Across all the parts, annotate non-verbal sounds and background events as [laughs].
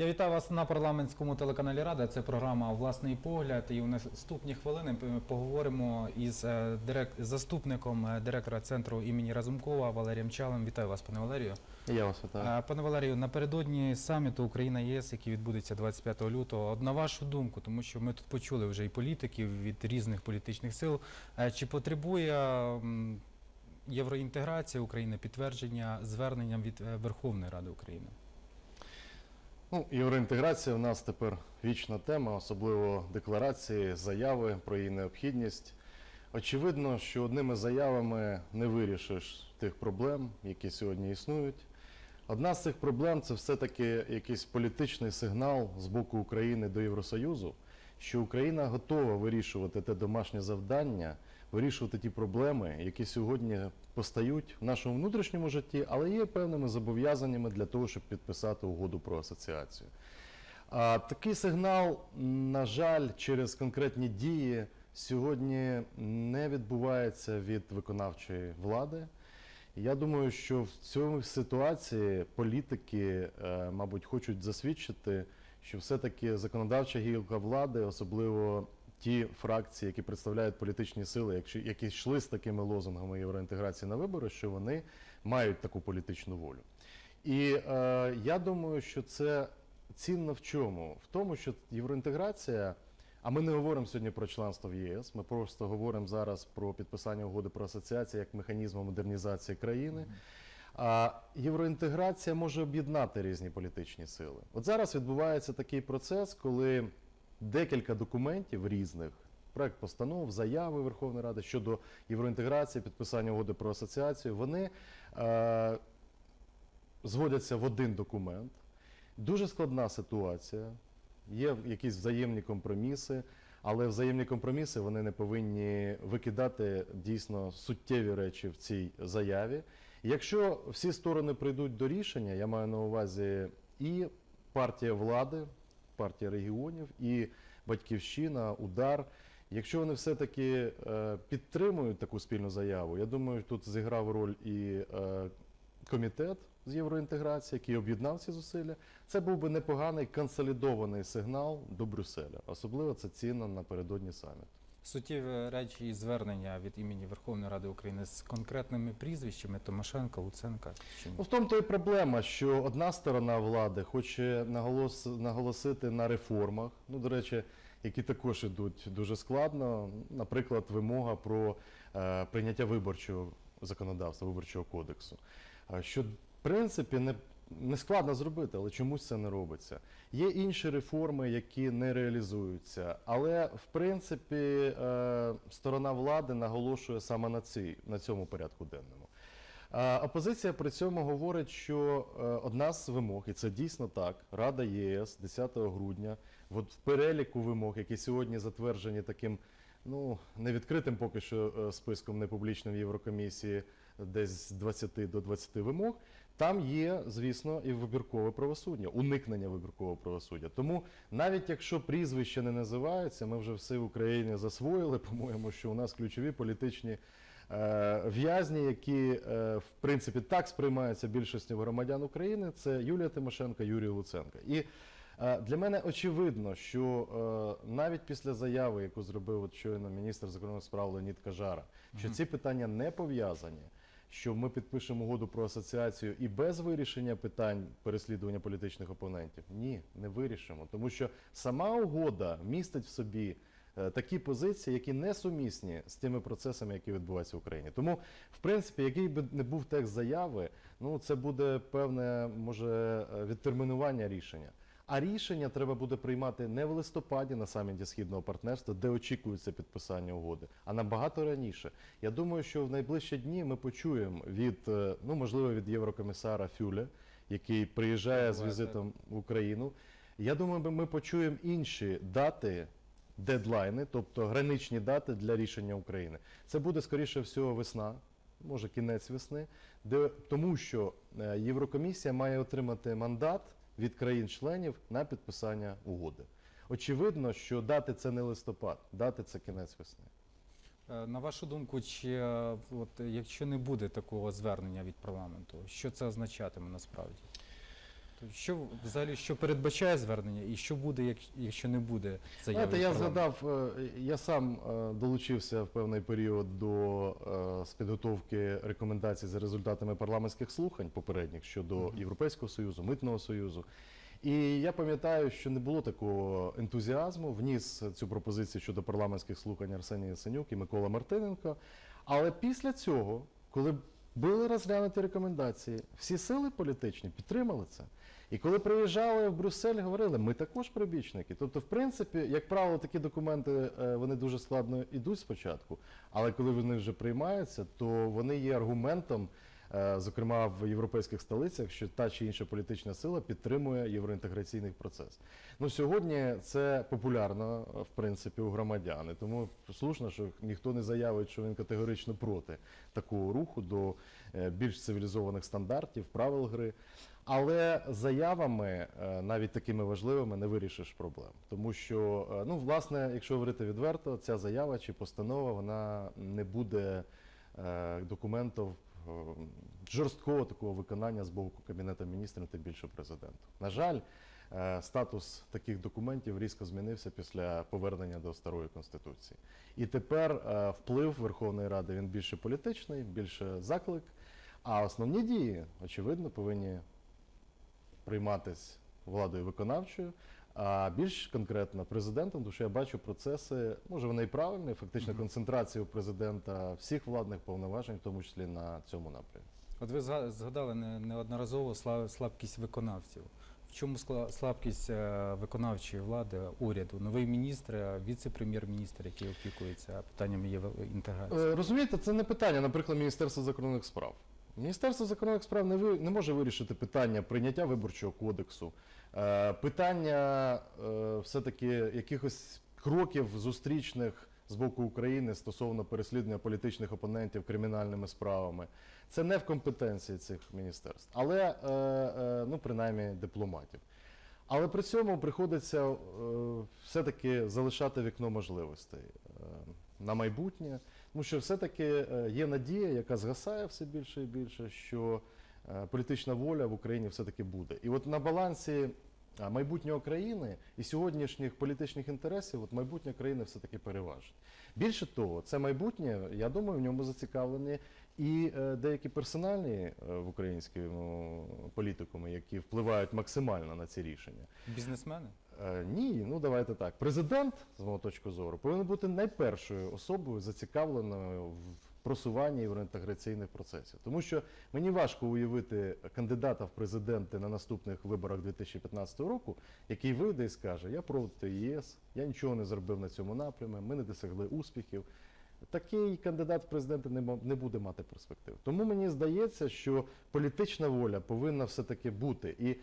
Я вітаю вас на парламентському телеканалі Рада. Це програма Власний погляд. І у наступні хвилини ми поговоримо із е, дирек... заступником е, директора центру імені Разумкова Валерієм Чалем. Вітаю вас, пане Валерію. Я вас вітаю. Е, Пане Валерію, напередодні саміту Україна ЄС, який відбудеться 25 лютого. От на вашу думку, тому що ми тут почули вже і політиків від різних політичних сил. Чи потребує євроінтеграція України підтвердження зверненням від Верховної Ради України? Ну, євроінтеграція у нас тепер вічна тема, особливо декларації, заяви про її необхідність. Очевидно, що одними заявами не вирішиш тих проблем, які сьогодні існують. Одна з цих проблем це все-таки якийсь політичний сигнал з боку України до Євросоюзу, що Україна готова вирішувати те домашнє завдання, вирішувати ті проблеми, які сьогодні постають в нашому внутрішньому житті, але є певними зобов'язаннями для того, щоб підписати угоду про асоціацію. А такий сигнал, на жаль, через конкретні дії сьогодні не відбувається від виконавчої влади. Я думаю, що в цьому ситуації політики, е, мабуть, хочуть засвідчити, що все-таки законодавча гілка влади, особливо ті фракції, які представляють політичні сили, якщо- які йшли з такими лозунгами євроінтеграції на вибори, що вони мають таку політичну волю. І е, я думаю, що це цінно в чому? В тому, що євроінтеграція, а ми не говоримо сьогодні про членство в ЄС, ми просто говоримо зараз про підписання угоди про асоціацію як механізму модернізації країни. А євроінтеграція може об'єднати різні політичні сили. От зараз відбувається такий процес, коли декілька документів різних, проект постанов, заяви Верховної Ради щодо євроінтеграції, підписання угоди про асоціацію, вони е, зводяться в один документ. Дуже складна ситуація. Є якісь взаємні компроміси, але взаємні компроміси вони не повинні викидати дійсно суттєві речі в цій заяві. Якщо всі сторони прийдуть до рішення, я маю на увазі і партія влади, партія регіонів, і батьківщина, удар. Якщо вони все-таки е, підтримують таку спільну заяву, я думаю, тут зіграв роль і е, комітет з євроінтеграції, який об'єднав ці зусилля. Це був би непоганий консолідований сигнал до Брюсселя. Особливо це цінно напередодні саміту. Суттєві речі і звернення від імені Верховної Ради України з конкретними прізвищами Тимошенка, Луценка. Чи ні? Ну, в тому то і проблема, що одна сторона влади хоче наголос, наголосити на реформах, ну, до речі, які також ідуть дуже складно. Наприклад, вимога про е, прийняття виборчого законодавства, виборчого кодексу. Е, Що, в принципі, не, не складно зробити, але чомусь це не робиться. Є інші реформи, які не реалізуються. Але в принципі е, сторона влади наголошує саме на, цій, на цьому порядку денному. А Опозиція при цьому говорить, що е, одна з вимог, і це дійсно так, Рада ЄС 10 грудня, от в переліку вимог, які сьогодні затверджені таким ну, невідкритим поки що е, списком непублічним Єврокомісії, десь з 20 до 20 вимог, там є, звісно, і вибіркове правосуддя, уникнення вибіркового правосуддя. Тому навіть якщо прізвища не називаються, ми вже все в Україні засвоїли, [laughs] по-моєму, що у нас ключові політичні е, в'язні, які е, в принципі так сприймаються більшістю громадян України, це Юлія Тимошенко, Юрій Луценко. І е, для мене очевидно, що е, навіть після заяви, яку зробив от щойно міністр закордонних справ Леонід Кажара, що ці питання не пов'язані. Що ми підпишемо угоду про асоціацію і без вирішення питань переслідування політичних опонентів? Ні, не вирішимо. Тому що сама угода містить в собі е, такі позиції, які не сумісні з тими процесами, які відбуваються в Україні. Тому, в принципі, який би не був текст заяви, ну це буде певне може е, відтермінування рішення. А рішення треба буде приймати не в листопаді на саміті східного партнерства, де очікується підписання угоди, а набагато раніше. Я думаю, що в найближчі дні ми почуємо від е, ну можливо від єврокомісара Фюля, який приїжджає з візитом в Україну. Я думаю, ми почуємо інші дати. Дедлайни, тобто граничні дати для рішення України. Це буде скоріше всього весна, може кінець весни, де тому, що е, Єврокомісія має отримати мандат від країн-членів на підписання угоди. Очевидно, що дати це не листопад, дати це кінець весни. Е, На вашу думку, чи е, от, якщо не буде такого звернення від парламенту, що це означатиме насправді? То Що взагалі що передбачає звернення, і що буде, як- якщо не буде заяви? Знаєте, я згадав, е, я сам е, долучився в певний період до е, з підготовки рекомендацій за результатами парламентських слухань попередніх щодо Європейського союзу, митного союзу. І я пам'ятаю, що не було такого ентузіазму. Вніс цю пропозицію щодо парламентських слухань Арсеній Яценюк і Микола Мартиненко. Але після цього, коли були розглянуті рекомендації, всі сили політичні підтримали це. І коли приїжджали в Брюссель, говорили, ми також прибічники. Тобто, в принципі, як правило, такі документи е, вони дуже складно йдуть спочатку, але коли вони вже приймаються, то вони є аргументом, зокрема в європейських столицях, що та чи інша політична сила підтримує євроінтеграційний процес. Ну сьогодні це популярно е, в принципі у громадян, тому слушно, що ніхто не заявить, що він категорично проти такого руху до е, більш цивілізованих стандартів, правил гри. Але заявами, е, навіть такими важливими, не вирішиш проблем. Тому що, е, ну, власне, якщо говорити відверто, ця заява чи постанова вона не буде е, документом е, жорсткого такого виконання з боку Кабінету міністрів, тим більше президента. На жаль, е, статус таких документів різко змінився після повернення до старої конституції. І тепер е, вплив Верховної Ради він більше політичний, більше заклик. А основні дії, очевидно, повинні прийматись владою виконавчою, а більш конкретно президентом, тому що я бачу процеси, може вони і правильні, фактично концентрація у президента всіх владних повноважень, в тому числі на цьому напрямі. От ви зга- згадали не- неодноразово сла- слабкість виконавців. В чому слабкість е, виконавчої влади уряду? Новий міністр, е, віце-прем'єр-міністр, який опікується питаннями євроінтеграції. Е, Розумієте, це не питання, наприклад, Міністерства закордонних справ. Міністерство закордонних справ не, ви, не може вирішити питання прийняття виборчого кодексу, е, питання е, все-таки якихось кроків зустрічних з боку України стосовно переслідування політичних опонентів кримінальними справами. Це не в компетенції цих міністерств, але е, е, ну, принаймні дипломатів. Але при цьому приходиться е, все-таки залишати вікно можливостей е, на майбутнє. Тому що все-таки е, є надія, яка згасає все більше і більше, що е, політична воля в Україні все-таки буде. І от на балансі а, майбутнього країни і сьогоднішніх політичних інтересів, от майбутнє країни все-таки переважить. Більше того, це майбутнє, я думаю, в ньому зацікавлені і е, деякі персональні е, в українському політикумі, які впливають максимально на ці рішення. Бізнесмени? Е, Ні, ну давайте так. Президент, з мого точки зору, повинен бути найпершою особою зацікавленою в просуванні євроінтеграційних процесів. Тому що мені важко уявити кандидата в президенти на наступних виборах 2015 року, який вийде і скаже: Я проти ЄС, я нічого не зробив на цьому напрямі, ми не досягли успіхів. Такий кандидат в президенти не, буде мати перспектив. Тому мені здається, що політична воля повинна все-таки бути. І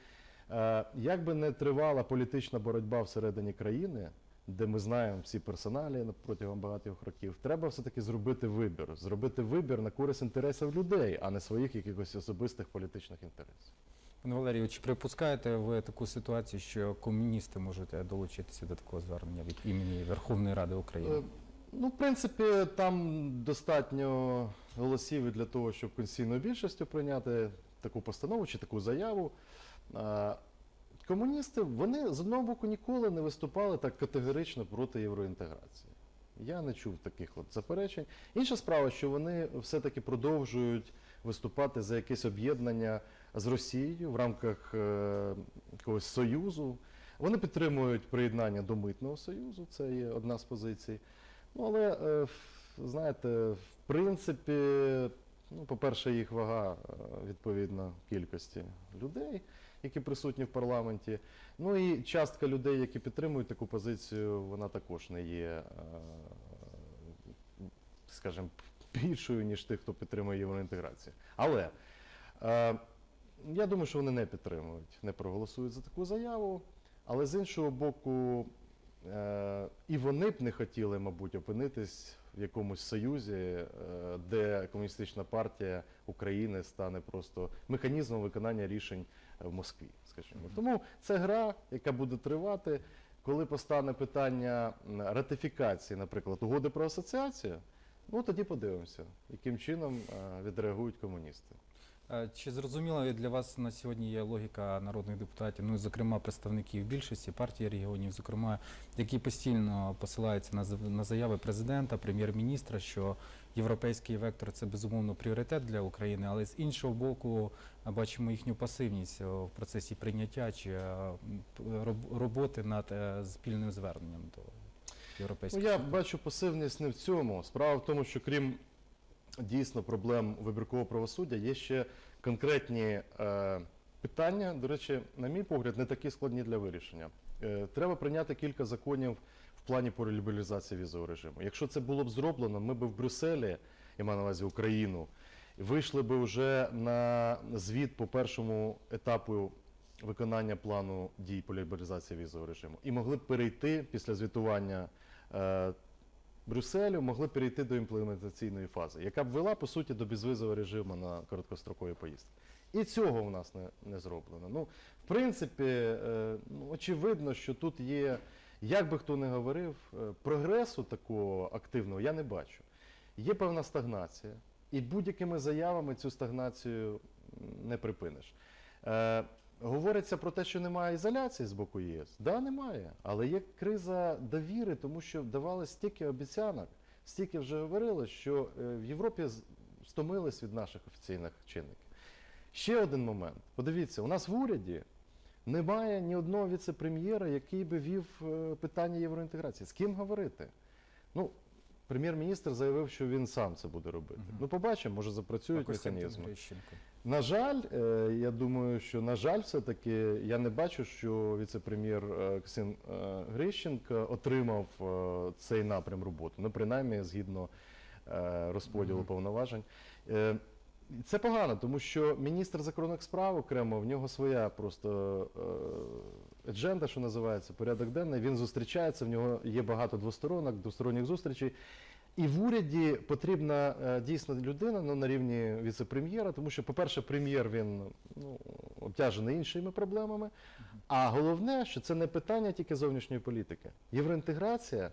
Як би не тривала політична боротьба всередині країни, де ми знаємо всі персоналі протягом багатьох років, треба все-таки зробити вибір. Зробити вибір на користь інтересів людей, а не своїх якихось особистих політичних інтересів. Пане Валерію, чи припускаєте ви таку ситуацію, що комуністи можуть е, долучитися до такого звернення від імені Верховної Ради України? Е, Ну, в принципі, там достатньо голосів для того, щоб конституційною більшістю прийняти таку постанову чи таку заяву. Комуністи, вони з одного боку ніколи не виступали так категорично проти євроінтеграції. Я не чув таких от заперечень. Інша справа, що вони все-таки продовжують виступати за якесь об'єднання з Росією в рамках е, якогось союзу. Вони підтримують приєднання до митного союзу, це є одна з позицій. Ну, але, е, знаєте, в принципі, ну, по-перше, їх вага е, відповідно кількості людей, які присутні в парламенті. Ну і частка людей, які підтримують таку позицію, вона також не є, е, скажімо, більшою, ніж тих, хто підтримує євроінтеграцію. Але е, я думаю, що вони не підтримують, не проголосують за таку заяву. Але з іншого боку, і вони б не хотіли, мабуть, опинитись в якомусь союзі, е, де комуністична партія України стане просто механізмом виконання рішень в Москві, скажімо. Тому це гра, яка буде тривати. Коли постане питання ратифікації, наприклад, угоди про асоціацію, ну тоді подивимося, яким чином е, відреагують комуністи. Е, Чи зрозуміла для вас на сьогодні є логіка народних депутатів, ну зокрема представників більшості партії регіонів, зокрема, які постійно посилаються на заяви президента, прем'єр-міністра, що європейський вектор це безумовно пріоритет для України, але з іншого боку е, бачимо їхню пасивність е, в процесі прийняття чи роботи над спільним зверненням до Ну, я бачу пасивність не в цьому. Справа в тому, що крім дійсно проблем вибіркового правосуддя, є ще конкретні е, питання. До речі, на мій погляд, не такі складні для вирішення. Е, треба прийняти кілька законів в плані по лібералізації візового режиму. Якщо це було б зроблено, ми б в Брюсселі, я маю на увазі Україну, вийшли б вже на звіт по першому етапу виконання плану дій по лібералізації візового режиму і могли б перейти після звітування е, Брюсселю, могли перейти до імплементаційної фази, яка б вела по суті до безвизового режиму на короткострокові поїздки. І цього у нас не, не зроблено. Ну, в принципі, е, ну, очевидно, що тут є, як би хто не говорив, е, прогресу такого активного я не бачу. Є певна стагнація, і будь-якими заявами цю стагнацію не припиниш. Е, говориться про те, що немає ізоляції з боку ЄС. Да, немає. Але є криза довіри, тому що давали стільки обіцянок, стільки вже говорили, що е, в Європі стомились від наших офіційних чинників. Ще один момент. Подивіться, у нас в уряді немає ні одного віце-прем'єра, який би вів е, питання євроінтеграції. З ким говорити? Ну, прем'єр-міністр заявив, що він сам це буде робити. Ну, побачимо, може запрацюють механізми. На жаль, е, я думаю, що на жаль, все-таки я не бачу, що віце-прем'єр е, Ксен е, Грищенко отримав цей напрям роботи. Ну, принаймні, згідно розподілу повноважень. Це погано, тому що міністр закордонних справ окремо, в нього своя просто едженда, що називається, порядок денний. Він зустрічається, в нього є багато двосторонок, двосторонніх зустрічей. І в уряді потрібна е, дійсно людина ну, на рівні віце-прем'єра, тому що, по-перше, прем'єр він ну, обтяжений іншими проблемами. А головне, що це не питання тільки зовнішньої політики. Євроінтеграція,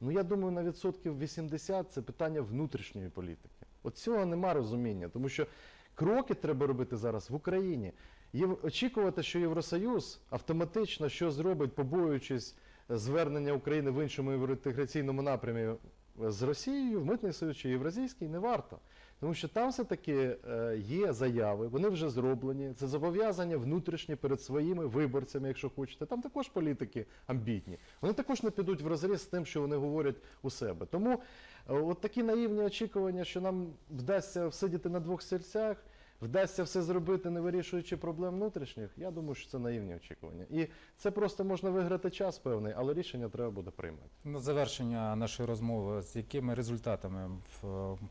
ну я думаю, на відсотків 80 це питання внутрішньої політики. От цього нема розуміння, тому що кроки треба робити зараз в Україні. Єв... Очікувати, що Євросоюз автоматично що зробить, побоюючись звернення України в іншому євроінтеграційному напрямі з Росією в митний союз чи євразійський не варто. Тому що там все-таки е, є заяви, вони вже зроблені. Це зобов'язання внутрішні перед своїми виборцями, якщо хочете. Там також політики амбітні. Вони також не підуть в розріз з тим, що вони говорять у себе. Тому е, от такі наївні очікування, що нам вдасться всидіти на двох стільцях, вдасться все зробити, не вирішуючи проблем внутрішніх. Я думаю, що це наївні очікування. І це просто можна виграти час певний, але рішення треба буде приймати. На завершення нашої розмови, з якими результатами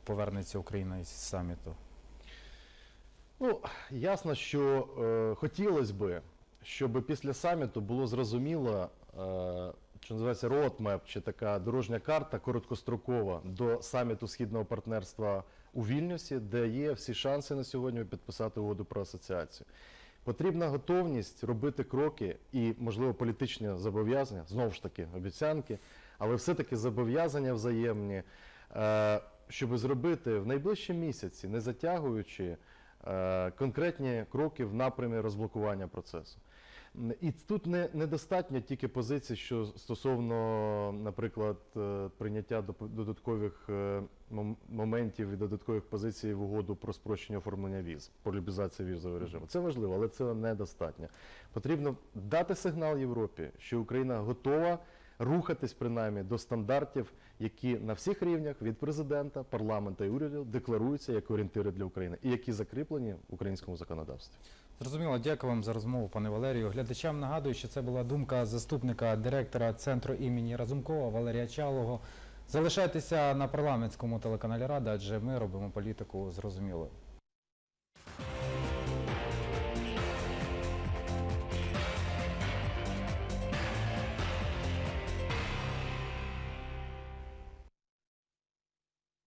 повернеться Україна із саміту? Ну, ясно, що е, хотілося би, щоб після саміту було зрозуміло, е, що називається roadmap, чи така дорожня карта короткострокова до саміту східного партнерства у Вільнюсі, де є всі шанси на сьогодні підписати угоду про асоціацію. Потрібна готовність робити кроки і, можливо, політичні зобов'язання, знову ж таки, обіцянки, але все-таки зобов'язання взаємні, е, щоб зробити в найближчі місяці, не затягуючи е, конкретні кроки в напрямі розблокування процесу. І тут не, недостатньо тільки позицій, що стосовно, наприклад, е, прийняття додаткових е, моментів і додаткових позицій в угоду про спрощення оформлення віз, про лібізацію візового режиму. Це важливо, але це недостатньо. Потрібно дати сигнал Європі, що Україна готова рухатись принаймні до стандартів, які на всіх рівнях від президента, парламента і уряду декларуються як орієнтири для України і які закріплені в українському законодавстві. Зрозуміло, дякую вам за розмову, пане Валерію. Глядачам нагадую, що це була думка заступника директора центру імені Разумкова Валерія Чалого. Залишайтеся на парламентському телеканалі Рада, адже ми робимо політику зрозумілою.